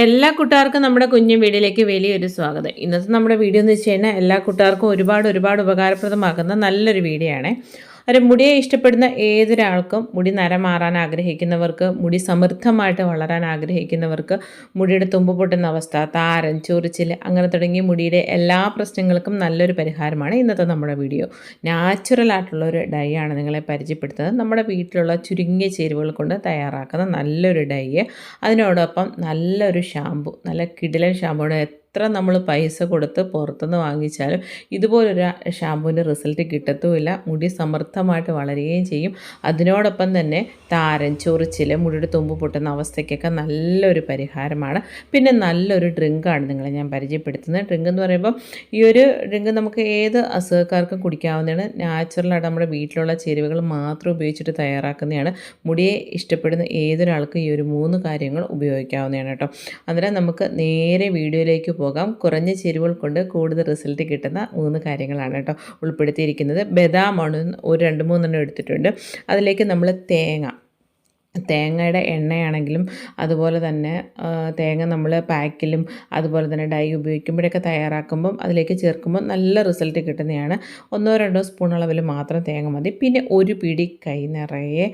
എല്ലാ കൂട്ടുകാർക്കും നമ്മുടെ കുഞ്ഞു വീഡിയോയിലേക്ക് വലിയൊരു സ്വാഗതം. ഇന്നത്തെ നമ്മുടെ വീഡിയോ എന്ന് വെച്ച് കഴിഞ്ഞാൽ എല്ലാ കൂട്ടുകാർക്കും ഒരുപാട് ഒരുപാട് ഉപകാരപ്രദമാക്കുന്ന നല്ലൊരു വീഡിയോ ആണ് ഒരു മുടിയെ ഇഷ്ടപ്പെടുന്ന ഏതൊരാൾക്കും മുടി നരമാറാൻ ആഗ്രഹിക്കുന്നവർക്ക് മുടി സമൃദ്ധമായിട്ട് വളരാൻ ആഗ്രഹിക്കുന്നവർക്ക് മുടിയുടെ തുമ്പ് പൊട്ടുന്ന അവസ്ഥ താരൻ ചൊറിച്ചിൽ അങ്ങനെ തുടങ്ങി മുടിയുടെ എല്ലാ പ്രശ്നങ്ങൾക്കും നല്ലൊരു പരിഹാരമാണ് ഇന്നത്തെ നമ്മുടെ വീഡിയോ. നാച്ചുറൽ ആയിട്ടുള്ള ഒരു ഡൈ ആണ് നിങ്ങളെ പരിചയപ്പെടുത്തുന്നത്. നമ്മുടെ വീട്ടിലുള്ള ചുരുങ്ങിയ ചേരുവകൾ കൊണ്ട് തയ്യാറാക്കുന്ന നല്ലൊരു ഡൈ. അതിനോടൊപ്പം നല്ലൊരു ഷാമ്പു നല്ല കിടിലൻ ഷാമ്പുയുടെ എത്ര നമ്മൾ പൈസ കൊടുത്ത് പുറത്തുനിന്ന് വാങ്ങിച്ചാലും ഇതുപോലൊരു ഷാമ്പുവിന്റെ റിസൾട്ട് കിട്ടത്തുമില്ല. മുടി സമൃദ്ധമായിട്ട് വളരുകയും ചെയ്യും. അതിനോടൊപ്പം തന്നെ താരൻ ചൊറിച്ചിൽ മുടിയുടെ തുമ്പ് പൊട്ടുന്ന അവസ്ഥയ്ക്കൊക്കെ നല്ലൊരു പരിഹാരമാണ്. പിന്നെ നല്ലൊരു ഡ്രിങ്കാണ് നിങ്ങളെ ഞാൻ പരിചയപ്പെടുത്തുന്നത്. ഡ്രിങ്ക് എന്ന് പറയുമ്പോൾ ഈ ഒരു ഡ്രിങ്ക് നമുക്ക് ഏത് അസുഖക്കാർക്കും കുടിക്കാവുന്നതാണ്. നാച്ചുറലായിട്ട് നമ്മുടെ വീട്ടിലുള്ള ചേരുവകൾ മാത്രം ഉപയോഗിച്ചിട്ട് തയ്യാറാക്കുന്നതാണ്. മുടിയെ ഇഷ്ടപ്പെടുന്ന ഏതൊരാൾക്കും ഈ ഒരു മൂന്ന് കാര്യങ്ങൾ ഉപയോഗിക്കാവുന്നതാണ് കേട്ടോ. അന്നേരം നമുക്ക് നേരെ വീഡിയോയിലേക്ക് പോകാം കുറഞ്ഞ ചേരുവകൾ കൊണ്ട് കൂടുതൽ റിസൾട്ട് കിട്ടുന്ന മൂന്ന് കാര്യങ്ങളാണ് കേട്ടോ ഉൾപ്പെടുത്തിയിരിക്കുന്നത്. ബദാമാണ് ഒരു രണ്ട് മൂന്നെണ്ണം എടുത്തിട്ടുണ്ട്. അതിലേക്ക് നമ്മൾ തേങ്ങ തേങ്ങയുടെ എണ്ണയാണെങ്കിലും അതുപോലെ തന്നെ തേങ്ങ നമ്മൾ പാക്കിലും അതുപോലെ തന്നെ ഡൈ ഉപയോഗിക്കുമ്പോഴൊക്കെ തയ്യാറാക്കുമ്പം അതിലേക്ക് ചേർക്കുമ്പോൾ നല്ല റിസൾട്ട് കിട്ടുന്നതാണ്. ഒന്നോ രണ്ടോ സ്പൂൺ അളവിൽ മാത്രം തേങ്ങ മതി. പിന്നെ ഒരു പിടി കൈ നിറയെ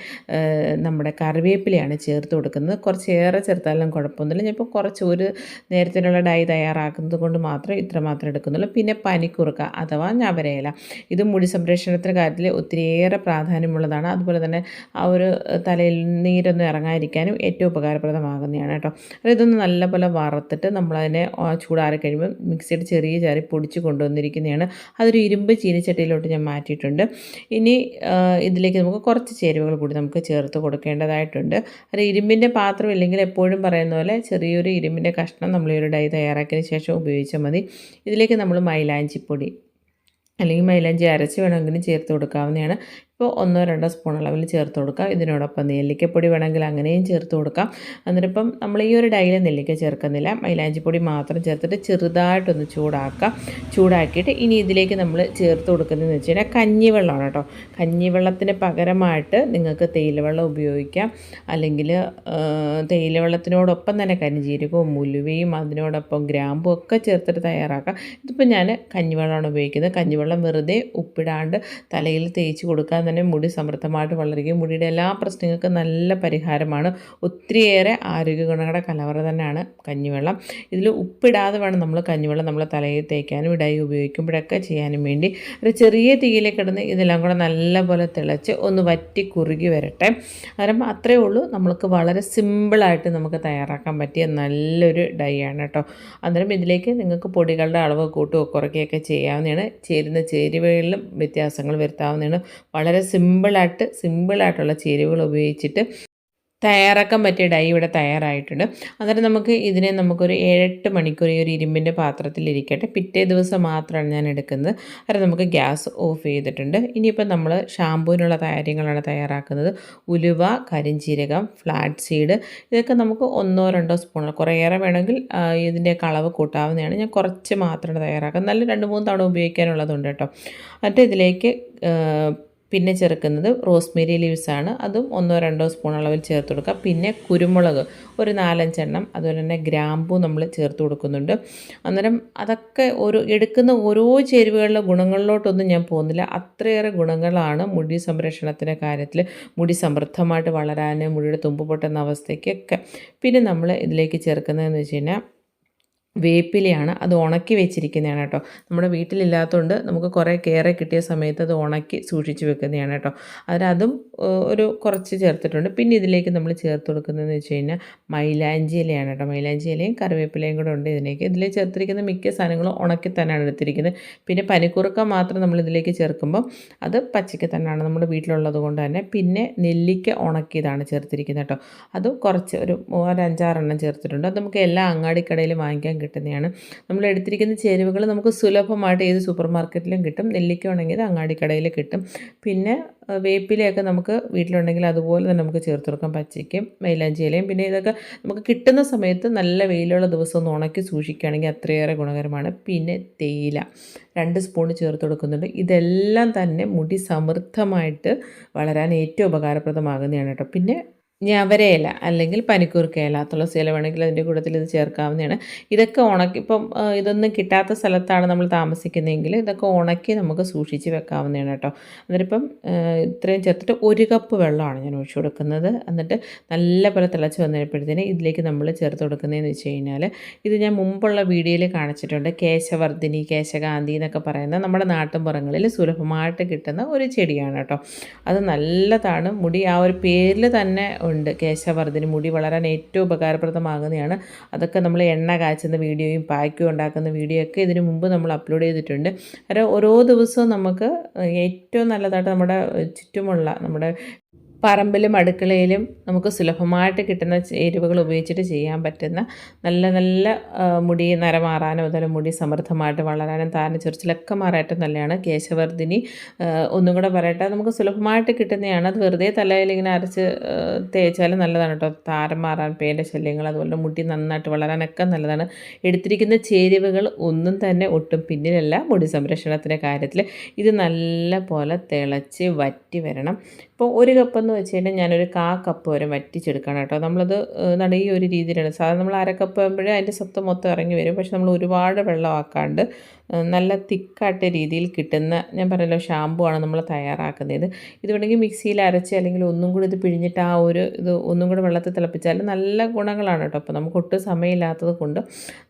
നമ്മുടെ കറിവേപ്പിലയാണ് ചേർത്ത് കൊടുക്കുന്നത്. കുറച്ചേറെ ചേർത്താലും കുഴപ്പമൊന്നുമില്ല. ഞാനിപ്പോൾ കുറച്ച് ഒരു നേരത്തിനുള്ള ഡൈ തയ്യാറാക്കുന്നത് കൊണ്ട് മാത്രം ഇത്ര മാത്രം എടുക്കുന്നുള്ളൂ. പിന്നെ പനിക്കുറുക്ക അഥവാ ഞവരയില. ഇത് മുടി സംരക്ഷണത്തിന്റെ കാര്യത്തിൽ ഒത്തിരിയേറെ പ്രാധാന്യമുള്ളതാണ്. അതുപോലെ തന്നെ ആ ഒരു തലയിൽ നീരൊന്നും ഇറങ്ങാതിരിക്കാനും ഏറ്റവും ഉപകാരപ്രദമാകുന്നതാണ് കേട്ടോ. അത് ഇതൊന്ന് നല്ലപോലെ വറുത്തിട്ട് നമ്മളതിനെ ചൂടാറി കഴിയുമ്പോൾ മിക്സിയുടെ ചെറിയ ചാരി പൊടിച്ച് കൊണ്ടുവന്നിരിക്കുന്നതാണ്. അതൊരു ഇരുമ്പ് ചീനിച്ചട്ടിയിലോട്ട് ഞാൻ മാറ്റിയിട്ടുണ്ട്. ഇനി ഇതിലേക്ക് നമുക്ക് കുറച്ച് ചേരുവകൾ കൂടി നമുക്ക് ചേർത്ത് കൊടുക്കേണ്ടതായിട്ടുണ്ട്. അത് ഇരുമ്പിന്റെ പാത്രം ഇല്ലെങ്കിൽ എപ്പോഴും പറയുന്ന പോലെ ചെറിയൊരു ഇരുമ്പിന്റെ കഷ്ണം നമ്മൾ ഈ ഒരു ഡൈ തയ്യാറാക്കിയതിന് ശേഷം ഉപയോഗിച്ചാൽ മതി. ഇതിലേക്ക് നമ്മൾ മൈലാഞ്ചിപ്പൊടി അല്ലെങ്കിൽ മൈലാഞ്ചി അരച്ച് വേണമെങ്കിലും ചേർത്ത് കൊടുക്കാവുന്നതാണ്. ഇപ്പോൾ ഒന്നോ രണ്ടോ സ്പൂൺ അളവിൽ ചേർത്ത് കൊടുക്കാം. ഇതിനോടൊപ്പം നെല്ലിക്കപ്പൊടി വേണമെങ്കിൽ അങ്ങനെയും ചേർത്ത് കൊടുക്കാം. എന്നിട്ടിപ്പം നമ്മൾ ഈ ഒരു ഡൈയിൽ നെല്ലിക്ക ചേർക്കുന്നില്ല. മൈലാഞ്ചിപ്പൊടി മാത്രം ചേർത്തിട്ട് ചെറുതായിട്ടൊന്ന് ചൂടാക്കാം. ചൂടാക്കിയിട്ട് ഇനി ഇതിലേക്ക് നമ്മൾ ചേർത്ത് കൊടുക്കുന്നതെന്ന് വെച്ച് കഴിഞ്ഞാൽ കഞ്ഞിവെള്ളമാണ് കേട്ടോ. കഞ്ഞിവെള്ളത്തിന് പകരമായിട്ട് നിങ്ങൾക്ക് തേയിലവെള്ളം ഉപയോഗിക്കാം. അല്ലെങ്കിൽ തേയിലവെള്ളത്തിനോടൊപ്പം തന്നെ കരിഞ്ചീരകവും മുലുവയും അതിനോടൊപ്പം ഗ്രാമ്പും ഒക്കെ ചേർത്തിട്ട് തയ്യാറാക്കാം. ഇതിപ്പോൾ ഞാൻ കഞ്ഞിവെള്ളമാണ് ഉപയോഗിക്കുന്നത്. കഞ്ഞിവെള്ളം വെറുതെ ഉപ്പിടാണ്ട് തലയിൽ തേച്ച് കൊടുക്കാൻ തന്നെ മുടി സമൃദ്ധമായിട്ട് വളരുകയും മുടിയുടെ എല്ലാ പ്രശ്നങ്ങൾക്കും നല്ല പരിഹാരമാണ്. ഒത്തിരിയേറെ ആരോഗ്യ ഗുണങ്ങളുടെ കലവറ തന്നെയാണ് കഞ്ഞിവെള്ളം. ഇതിൽ ഉപ്പിടാതെ വേണം നമ്മൾ കഞ്ഞിവെള്ളം നമ്മൾ തലയിൽ തേക്കാനും ഇടായി ഉപയോഗിക്കുമ്പോഴൊക്കെ ചെയ്യാനും വേണ്ടി. ഒരു ചെറിയ തീയിലേക്ക് കിടന്ന് ഇതെല്ലാം കൂടെ നല്ലപോലെ തിളച്ച് ഒന്ന് വറ്റി കുറുകി വരട്ടെ. അന്നേരം അത്രയേ ഉള്ളൂ നമ്മൾക്ക് വളരെ സിമ്പിളായിട്ട് നമുക്ക് തയ്യാറാക്കാൻ പറ്റിയ നല്ലൊരു ഡൈ ആണ് കേട്ടോ. അന്നേരം ഇതിലേക്ക് നിങ്ങൾക്ക് പൊടികളുടെ അളവ് കൂട്ടുകയോ കുറയ്ക്കുകയൊക്കെ ചെയ്യാവുന്നതാണ്. ചേരുന്ന ചേരുവകളിലും വ്യത്യാസങ്ങൾ വരുത്താവുന്നതാണ്. വളരെ വളരെ സിമ്പിളായിട്ട് സിമ്പിളായിട്ടുള്ള ചേരുവകൾ ഉപയോഗിച്ചിട്ട് തയ്യാറാക്കാൻ പറ്റിയ ഡൈ ഇവിടെ തയ്യാറായിട്ടുണ്ട്. അന്നേരം നമുക്ക് ഇതിനെ നമുക്കൊരു ഏഴെട്ട് മണിക്കൂർ ഈ ഒരു ഇരുമ്പിന്റെ പാത്രത്തിലിരിക്കട്ടെ പിറ്റേ ദിവസം മാത്രമാണ് ഞാൻ എടുക്കുന്നത്. അത് നമുക്ക് ഗ്യാസ് ഓഫ് ചെയ്തിട്ടുണ്ട്. ഇനിയിപ്പോൾ നമ്മൾ ഷാമ്പൂവിനുള്ള കാര്യങ്ങളാണ് തയ്യാറാക്കുന്നത്. ഉലുവ കരിഞ്ചീരകം ഫ്ലാറ്റ് സീഡ് ഇതൊക്കെ നമുക്ക് ഒന്നോ രണ്ടോ സ്പൂൺ കുറേയേറെ വേണമെങ്കിൽ ഇതിന്റെ കളവ് കൂട്ടാവുന്നതാണ്. ഞാൻ കുറച്ച് മാത്രമാണ് തയ്യാറാക്കുന്നത്. നല്ല രണ്ട് മൂന്ന് തവണ ഉപയോഗിക്കാനുള്ളതുണ്ട് കേട്ടോ. എന്നിട്ട് ഇതിലേക്ക് പിന്നെ ചേർക്കുന്നത് റോസ്മേരി ലീവ്സാണ് അതും ഒന്നോ രണ്ടോ സ്പൂൺ അളവിൽ ചേർത്ത് കൊടുക്കുക പിന്നെ കുരുമുളക് ഒരു നാലഞ്ചെണ്ണം അതുപോലെ തന്നെ ഗ്രാമ്പു നമ്മൾ ചേർത്ത് കൊടുക്കുന്നുണ്ട്. അന്നേരം അതൊക്കെ ഒരു എടുക്കുന്ന ഓരോ ചേരുവകളിലെ ഗുണങ്ങളിലോട്ടൊന്നും ഞാൻ പോകുന്നില്ല. അത്രയേറെ ഗുണങ്ങളാണ് മുടി സംരക്ഷണത്തിന്റെ കാര്യത്തിൽ മുടി സമൃദ്ധമായിട്ട് വളരാനും മുടിയുടെ തുമ്പ് പൊട്ടുന്ന അവസ്ഥയ്ക്കൊക്കെ. പിന്നെ നമ്മൾ ഇതിലേക്ക് ചേർക്കുന്നതെന്ന് വെച്ച് കഴിഞ്ഞാൽ വേപ്പിലയാണ് അത് ഉണക്കി വെച്ചിരിക്കുന്നതാണ് കേട്ടോ. നമ്മുടെ വീട്ടിലില്ലാത്തതുകൊണ്ട് നമുക്ക് കുറേ കയറെ കിട്ടിയ സമയത്ത് അത് ഉണക്കി സൂക്ഷിച്ച് വെക്കുന്നതാണ് കേട്ടോ. അതും ഒരു കുറച്ച് ചേർത്തിട്ടുണ്ട്. പിന്നെ ഇതിലേക്ക് നമ്മൾ ചേർത്ത് കൊടുക്കുന്നതെന്ന് വെച്ച് കഴിഞ്ഞാൽ മൈലാഞ്ചി ഇലയാണ് കേട്ടോ. മൈലാഞ്ചി ഇലയും കറിവേപ്പിലയും കൂടെ ഉണ്ട് ഇതിലേക്ക്. ഇതിൽ ചേർത്തിരിക്കുന്ന മിക്ക സാധനങ്ങളും ഉണക്കി തന്നെയാണ് എടുത്തിരിക്കുന്നത്. പിന്നെ പനിക്കുറുക്ക മാത്രം നമ്മൾ ഇതിലേക്ക് ചേർക്കുമ്പോൾ അത് പച്ചയ്ക്ക് തന്നെയാണ് നമ്മുടെ വീട്ടിലുള്ളത് കൊണ്ട് തന്നെ. പിന്നെ നെല്ലിക്ക ഉണക്കിയതാണ് ചേർത്തിരിക്കുന്നത് കേട്ടോ. അതും കുറച്ച് ഒരു ഒരു അഞ്ചാറെണ്ണം ചേർത്തിട്ടുണ്ട്. അത് നമുക്ക് എല്ലാ അങ്ങാടിക്കടയിലും വാങ്ങിക്കാൻ കിട്ടുന്നതാണ്. നമ്മൾ എടുത്തിരിക്കുന്ന ചേരുവകൾ നമുക്ക് സുലഭമായിട്ട് ഏത് സൂപ്പർ മാർക്കറ്റിലും കിട്ടും. നെല്ലിക്ക ഉണ്ടെങ്കിൽ അങ്ങാടിക്കടയിൽ കിട്ടും. പിന്നെ വേപ്പിലയൊക്കെ നമുക്ക് വീട്ടിലുണ്ടെങ്കിൽ അതുപോലെ തന്നെ നമുക്ക് ചേർത്ത് കൊടുക്കാം. പച്ചയ്ക്കും മൈലാഞ്ചിയിലയും പിന്നെ ഇതൊക്കെ നമുക്ക് കിട്ടുന്ന സമയത്ത് നല്ല വെയിലുള്ള ദിവസം ഒന്ന് ഉണക്കി സൂക്ഷിക്കുകയാണെങ്കിൽ അത്രയേറെ ഗുണകരമാണ്. പിന്നെ തേയില. രണ്ട് സ്പൂൺ ചേർത്ത് കൊടുക്കുന്നുണ്ട്. ഇതെല്ലാം തന്നെ മുടി സമൃദ്ധമായിട്ട് വളരാൻ ഏറ്റവും ഉപകാരപ്രദമാകുന്നതാണ് കേട്ടോ. പിന്നെ ഞവരയില അല്ലെങ്കിൽ പനിക്കൂർക്ക ഇല തുളസി ഇല വേണമെങ്കിൽ അതിന്റെ കൂട്ടത്തിൽ ഇത് ചേർക്കാവുന്നതാണ്. ഇതൊക്കെ ഉണക്കി ഇപ്പം ഇതൊന്നും കിട്ടാത്ത സ്ഥലത്താണ് നമ്മൾ താമസിക്കുന്നതെങ്കിൽ ഇതൊക്കെ ഉണക്കി നമുക്ക് സൂക്ഷിച്ച് വെക്കാവുന്നതാണ് കേട്ടോ. അന്നേരം ആ, ഇത്രയും ചേർത്തിട്ട് ഒരു കപ്പ് വെള്ളമാണ് ഞാൻ ഒഴിച്ചു കൊടുക്കുന്നത്. എന്നിട്ട് നല്ല പോലെ തിളച്ച് വന്നപ്പോഴത്തേന് ഇതിലേക്ക് നമ്മൾ ചേർത്ത് കൊടുക്കുന്നതെന്ന് വെച്ച് കഴിഞ്ഞാൽ ഇത് ഞാൻ മുമ്പുള്ള വീഡിയോയിൽ കാണിച്ചിട്ടുണ്ട്. കേശവർദ്ധിനി കേശകാന്തി എന്നൊക്കെ പറയുന്ന നമ്മുടെ നാട്ടിൻപുറങ്ങളിൽ സുലഭമായിട്ട് കിട്ടുന്ന ഒരു ചെടിയാണ് കേട്ടോ. അത് നല്ലതാണ്. മുടി ആ ഒരു പേരിൽ തന്നെ ഉണ്ട്. കേശവർദ്ധന മുടി വളരാൻ ഏറ്റവും ഉപകാരപ്രദമാകുന്നതാണ്. അതൊക്കെ നമ്മൾ എണ്ണ കാച്ചുന്ന വീഡിയോയും പായ്ക്കും ഉണ്ടാക്കുന്ന വീഡിയോ ഒക്കെ ഇതിനു മുമ്പ് നമ്മൾ അപ്ലോഡ് ചെയ്തിട്ടുണ്ട്. അത് ഓരോ ദിവസവും നമുക്ക് ഏറ്റവും നല്ലതായിട്ട് നമ്മുടെ ചുറ്റുമുള്ള നമ്മുടെ പറമ്പിലും അടുക്കളയിലും നമുക്ക് സുലഭമായിട്ട് കിട്ടുന്ന ചേരുവകൾ ഉപയോഗിച്ചിട്ട് ചെയ്യാൻ പറ്റുന്ന നല്ല നല്ല മുടി നരമാറാനും അതുപോലെ മുടി സമൃദ്ധമായിട്ട് വളരാനും താരന് ചൊറിച്ചിലൊക്കെ മാറാനും നല്ലതാണ്. കേശവർദ്ധിനി ഒന്നും കൂടെ പറയട്ടെ നമുക്ക് സുലഭമായിട്ട് കിട്ടുന്നതാണ്. അത് വെറുതെ തലയിൽ ഇങ്ങനെ അരച്ച് തേച്ചാലും നല്ലതാണ് കേട്ടോ. താരം മാറാൻ പേന്റെ ശല്യങ്ങൾ അതുപോലെ മുടി നന്നായിട്ട് വളരാനൊക്കെ നല്ലതാണ്. എടുത്തിരിക്കുന്ന ചേരുവകൾ ഒന്നും തന്നെ ഒട്ടും പിന്നിലല്ല. മുടി സംരക്ഷണത്തിന്റെ കാര്യത്തിൽ ഇത് നല്ല പോലെ തിളച്ച് വറ്റി വരണം. ഇപ്പോൾ ഒരു കപ്പ് എന്ന് വെച്ച് കഴിഞ്ഞാൽ ഞാനൊരു കാ കപ്പ് വരെ വറ്റിച്ചെടുക്കണം കേട്ടോ. നമ്മളത് എന്താണ് ഈ ഒരു രീതിയിലാണ്. സാധാരണ നമ്മൾ അര കപ്പ് ആകുമ്പോഴേ അതിന്റെ സ്വത്ത് മൊത്തം ഇറങ്ങി വരും. പക്ഷെ നമ്മൾ ഒരുപാട് വെള്ളമാക്കാണ്ട് നല്ല തിക്കായിട്ട രീതിയിൽ കിട്ടുന്ന ഞാൻ പറഞ്ഞല്ലോ ഷാമ്പു ആണ് നമ്മൾ തയ്യാറാക്കുന്നത്. ഇത് വേണമെങ്കിൽ മിക്സിയിൽ അരച്ച് അല്ലെങ്കിൽ ഒന്നും കൂടി ഇത് പിഴിഞ്ഞിട്ട് ആ ഒരു ഇത് ഒന്നും കൂടി വെള്ളത്തിൽ തിളപ്പിച്ചാൽ നല്ല ഗുണങ്ങളാണ് കേട്ടോ. അപ്പോൾ നമുക്ക് ഒട്ടും സമയമില്ലാത്തത് കൊണ്ട്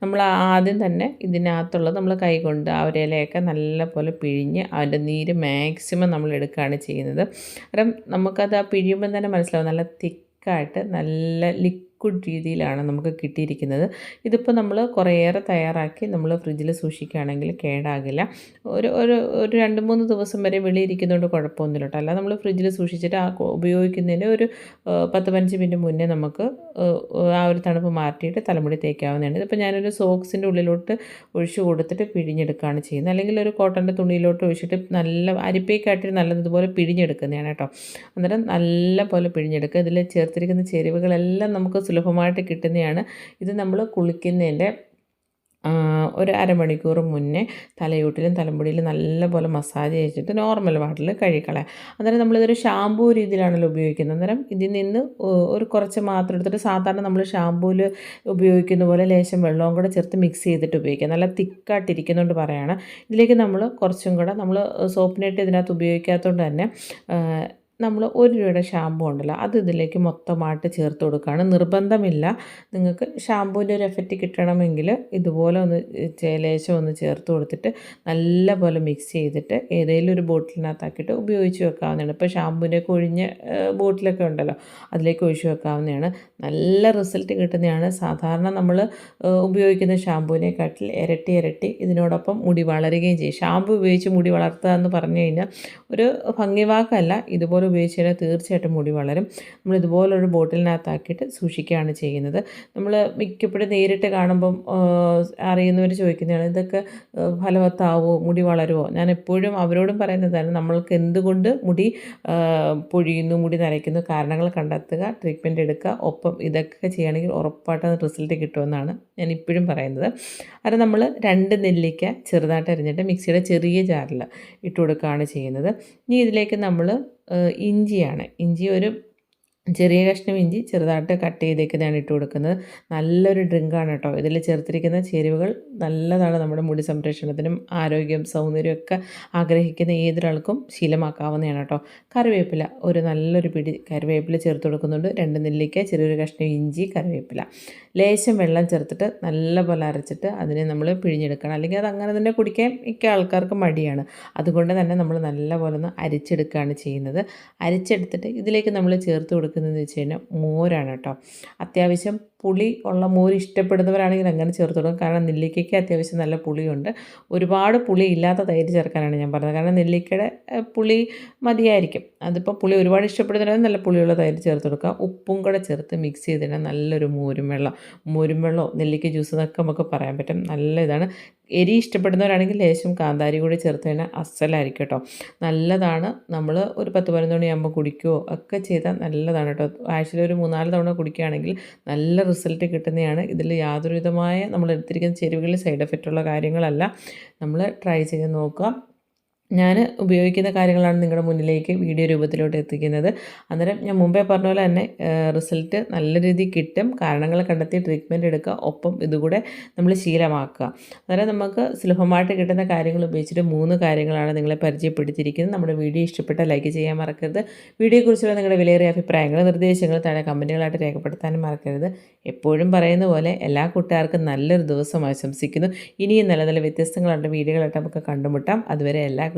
നമ്മൾ ആദ്യം തന്നെ ഇതിനകത്തുള്ളത് നമ്മൾ കൈകൊണ്ട് ആ ഒരു ഇലയൊക്കെ നല്ല പോലെ പിഴിഞ്ഞ് അതിന്റെ നീര് മാക്സിമം നമ്മൾ എടുക്കുകയാണ് ചെയ്യുന്നത്. കാരണം നമുക്കത് ആ പിഴിയുമ്പം തന്നെ മനസ്സിലാവും. നല്ല തിക്കായിട്ട് നല്ല ലിക്വിഡ് രീതിയിലാണ് നമുക്ക് കിട്ടിയിരിക്കുന്നത്. ഇതിപ്പോൾ നമ്മൾ കുറേയേറെ തയ്യാറാക്കി നമ്മൾ ഫ്രിഡ്ജിൽ സൂക്ഷിക്കുകയാണെങ്കിൽ കേടാകില്ല. ഒരു ഒരു ഒരു രണ്ട് മൂന്ന് ദിവസം വരെ വെളിയിരിക്കുന്നതുകൊണ്ട് കുഴപ്പമൊന്നുമില്ല കേട്ടോ. അല്ല നമ്മൾ ഫ്രിഡ്ജിൽ സൂക്ഷിച്ചിട്ട് ആ ഉപയോഗിക്കുന്നതിന് ഒരു പത്ത് പതിനഞ്ച് മിനിറ്റ് മുന്നേ നമുക്ക് ആ ഒരു തണുപ്പ് മാറ്റിയിട്ട് തലമുടി തേക്കാവുന്നതാണ്. ഇതിപ്പോൾ ഞാനൊരു സോക്സിന്റെ ഉള്ളിലോട്ട് ഒഴിച്ചു കൊടുത്തിട്ട് പിഴിഞ്ഞെടുക്കുകയാണ് ചെയ്യുന്നത്. അല്ലെങ്കിൽ ഒരു കോട്ടന്റെ തുണിയിലോട്ട് ഒഴിച്ചിട്ട് നല്ല അരിപ്പയ്ക്കായിട്ട് നല്ലതുപോലെ പിഴിഞ്ഞെടുക്കുന്നതാണ് കേട്ടോ. അന്നേരം നല്ല പോലെ പിഴിഞ്ഞെടുക്കുക. ഇതിൽ ചേർത്തിരിക്കുന്ന ചേരുവകളെല്ലാം നമുക്ക് സുലഭമായിട്ട് കിട്ടുന്നതാണ് ഇത് നമ്മൾ കുളിക്കുന്നതിന്റെ ഒരു അരമണിക്കൂർ മുന്നേ തലയൂട്ടിലും തലമുടിയിലും നല്ലപോലെ മസാജ് ചെയ്തിട്ട് നോർമൽ വാട്ടിൽ കഴുകിക്കളയാം. അന്നേരം നമ്മളിതൊരു ഷാമ്പൂ രീതിയിലാണല്ലോ ഉപയോഗിക്കുന്നത്. അന്നേരം ഇതിൽ നിന്ന് ഒരു കുറച്ച് മാത്രം എടുത്തിട്ട് സാധാരണ നമ്മൾ ഷാമ്പൂവിൽ ഉപയോഗിക്കുന്ന പോലെ ലേശം വെള്ളവും കൂടെ ചേർത്ത് മിക്സ് ചെയ്തിട്ട് ഉപയോഗിക്കുക നല്ല തിക്കായിട്ടിരിക്കുന്നതുകൊണ്ട് പറയുകയാണ് ഇതിലേക്ക് നമ്മൾ കുറച്ചും കൂടെ നമ്മൾ സോപ്പിനായിട്ട് ഇതിനകത്ത് ഉപയോഗിക്കാത്തതുകൊണ്ട് തന്നെ നമ്മൾ ഒരു രൂപയുടെ ഷാമ്പു ഉണ്ടല്ലോ അത് ഇതിലേക്ക് മൊത്തമായിട്ട് ചേർത്ത് കൊടുക്കുകയാണ്. നിർബന്ധമില്ല. നിങ്ങൾക്ക് ഷാമ്പൂവിന്റെ ഒരു എഫക്റ്റ് കിട്ടണമെങ്കിൽ ഇതുപോലെ ഒന്ന് ലേശം ഒന്ന് ചേർത്ത് കൊടുത്തിട്ട് നല്ല പോലെ മിക്സ് ചെയ്തിട്ട് ഏതെങ്കിലും ഒരു ബോട്ടിലിനകത്താക്കിയിട്ട് ഉപയോഗിച്ച് വെക്കാവുന്നതാണ്. ഇപ്പോൾ ഷാമ്പൂവിന്റെ കൊഴിഞ്ഞ ബോട്ടിലൊക്കെ ഉണ്ടല്ലോ അതിലേക്ക് ഒഴിച്ച് വെക്കാവുന്നതാണ്. നല്ല റിസൾട്ട് കിട്ടുന്നതാണ്. സാധാരണ നമ്മൾ ഉപയോഗിക്കുന്ന ഷാമ്പൂവിനെക്കാട്ടിൽ ഇരട്ടി ഇരട്ടി ഇതിനോടൊപ്പം മുടി വളരുകയും ചെയ്യും. ഷാമ്പു ഉപയോഗിച്ച് മുടി വളർത്തുക എന്ന് പറഞ്ഞു കഴിഞ്ഞാൽ ഒരു ഭംഗിവാക്കല്ല. ഇതുപോലെ ഉപയോഗിച്ച് കഴിഞ്ഞാൽ തീർച്ചയായിട്ടും മുടി വളരും. നമ്മൾ ഇതുപോലൊരു ബോട്ടിലിനകത്താക്കിയിട്ട് സൂക്ഷിക്കുകയാണ് ചെയ്യുന്നത്. നമ്മൾ മിക്കപ്പോഴും നേരിട്ട് കാണുമ്പം അറിയുന്നവർ ചോദിക്കുന്നതാണ് ഇതൊക്കെ ഫലവത്താവോ? മുടി വളരുമോ ഞാൻ എപ്പോഴും അവരോടും പറയുന്നതാണ് നമ്മൾക്ക് എന്തുകൊണ്ട് മുടി പൊഴിയുന്നു മുടി നരയ്ക്കുന്നു? കാരണങ്ങൾ കണ്ടെത്തുക ട്രീറ്റ്മെന്റ് എടുക്കുക ഒപ്പം ഇതൊക്കെ ചെയ്യുകയാണെങ്കിൽ ഉറപ്പായിട്ട് റിസൾട്ട് കിട്ടുമെന്നാണ് ഞാൻ ഇപ്പോഴും പറയുന്നത്. അത് നമ്മൾ രണ്ട് നെല്ലിക്ക ചെറുതായിട്ട് അരിഞ്ഞിട്ട് മിക്സിയുടെ ചെറിയ ജാറിൽ ഇട്ട് കൊടുക്കുകയാണ് ചെയ്യുന്നത്. ഇനി ഇതിലേക്ക് നമ്മൾ ഇഞ്ചിയാണ് ഇഞ്ചി ഒരു ചെറിയ കഷ്ണം ഇഞ്ചി ചെറുതായിട്ട് കട്ട് ചെയ്തേക്കുന്നതാണ് ഇട്ട് കൊടുക്കുന്നത്. നല്ലൊരു ഡ്രിങ്കാണ് കേട്ടോ. ഇതിൽ ചേർത്തിരിക്കുന്ന ചേരുവകൾ നല്ലതാണ് നമ്മുടെ മുടി സംരക്ഷണത്തിനും ആരോഗ്യം സൗന്ദര്യം ഒക്കെ ആഗ്രഹിക്കുന്ന ഏതൊരാൾക്കും ശീലമാക്കാവുന്നതാണ് കേട്ടോ. കറിവേപ്പില ഒരു നല്ലൊരു പിടി കറിവേപ്പില ചേർത്ത് കൊടുക്കുന്നുണ്ട്. രണ്ട് നെല്ലിക്ക ചെറിയൊരു കഷ്ണം ഇഞ്ചി കറിവേപ്പില. ലേശം വെള്ളം ചേർത്തിട്ട് നല്ല പോലെ അരച്ചിട്ട് അതിനെ നമ്മൾ പിഴിഞ്ഞെടുക്കണം. അല്ലെങ്കിൽ അത് അങ്ങനെ തന്നെ കുടിക്കാൻ മിക്ക ആൾക്കാർക്ക് മടിയാണ്. അതുകൊണ്ട് തന്നെ നമ്മൾ നല്ല പോലെ ഒന്ന് അരിച്ചെടുക്കുകയാണ് ചെയ്യുന്നത്. അരിച്ചെടുത്തിട്ട് ഇതിലേക്ക് നമ്മൾ ചേർത്ത് കൊടുക്കുന്നതെന്ന് വെച്ച് കഴിഞ്ഞാൽ മോരാണ് കേട്ടോ. അത്യാവശ്യം പുളി ഉള്ള മോര് ഇഷ്ടപ്പെടുന്നവരാണെങ്കിൽ അങ്ങനെ ചേർത്ത് കൊടുക്കും. കാരണം നെല്ലിക്കയ്ക്ക് അത്യാവശ്യം നല്ല പുളിയുണ്ട്. ഒരുപാട് പുളി ഇല്ലാത്ത തൈര് ചേർക്കാനാണ് ഞാൻ പറഞ്ഞത്. കാരണം നെല്ലിക്കയുടെ പുളി മതിയായിരിക്കും. അതിപ്പോൾ പുളി ഒരുപാട് ഇഷ്ടപ്പെടുന്നവരാണെങ്കിൽ നല്ല പുളിയുള്ള തൈര് ചേർത്ത് കൊടുക്കുക. ഉപ്പും കൂടെ ചേർത്ത് മിക്സ് ചെയ്തിട്ട് നല്ലൊരു മോരും വെള്ളം മോരും വെള്ളമോ നെല്ലിക്ക ജ്യൂസ് എന്നൊക്കെ നമുക്ക് പറയാൻ പറ്റും. നല്ല ഇതാണ്. എരി ഇഷ്ടപ്പെടുന്നവരാണെങ്കിൽ ലേശം കാന്താരി കൂടി ചേർത്ത് കഴിഞ്ഞാൽ അസലായിരിക്കും കേട്ടോ. നല്ലതാണ്. നമ്മൾ ഒരു പത്ത് പതിനൊന്ന് മണിയാകുമ്പോൾ കുടിക്കുകയോ ഒക്കെ ചെയ്താൽ നല്ലതാണ് കേട്ടോ. ആഴ്ചയിൽ ഒരു മൂന്നാൽ തവണ കുടിക്കുകയാണെങ്കിൽ നല്ല റിസൾട്ട് കിട്ടുന്നതാണ്. ഇതിൽ യാതൊരുവിധമായ നമ്മൾ എടുത്തിരിക്കുന്ന ചേരുവകളിൽ സൈഡ് എഫക്റ്റ് ഉള്ള കാര്യങ്ങളല്ല. നമ്മൾ ട്രൈ ചെയ്ത് നോക്കുക. ഞാൻ ഉപയോഗിക്കുന്ന കാര്യങ്ങളാണ് നിങ്ങളുടെ മുന്നിലേക്ക് വീഡിയോ രൂപത്തിലോട്ട് എത്തിക്കുന്നത്. അന്നേരം ഞാൻ മുമ്പേ പറഞ്ഞ പോലെ തന്നെ റിസൾട്ട് നല്ല രീതിയിൽ കിട്ടും. കാരണങ്ങൾ കണ്ടെത്തി ട്രീറ്റ്മെന്റ് എടുക്കുക. ഒപ്പം ഇതുകൂടെ നമ്മൾ ശീലമാക്കുക. അന്നേരം നമുക്ക് സുലഭമായിട്ട് കിട്ടുന്ന കാര്യങ്ങൾ ഉപയോഗിച്ചിട്ട് മൂന്ന് കാര്യങ്ങളാണ് നിങ്ങളെ പരിചയപ്പെടുത്തിയിരിക്കുന്നത്. നമ്മുടെ വീഡിയോ ഇഷ്ടപ്പെട്ട ലൈക്ക് ചെയ്യാൻ മറക്കരുത്. വീഡിയോയെക്കുറിച്ചുള്ള നിങ്ങളുടെ വിലയേറിയ അഭിപ്രായങ്ങൾ നിർദ്ദേശങ്ങൾ താഴെ കമന്റുകളായിട്ട് രേഖപ്പെടുത്താനും മറക്കരുത്. എപ്പോഴും പറയുന്ന പോലെ എല്ലാ കൂട്ടുകാർക്കും നല്ലൊരു ദിവസം ആശംസിക്കുന്നു. ഇനിയും നല്ല നല്ല വ്യത്യസ്തങ്ങളുണ്ട് വീഡിയോകളായിട്ട് നമുക്ക് കണ്ടുമുട്ടാം. അതുവരെ എല്ലാ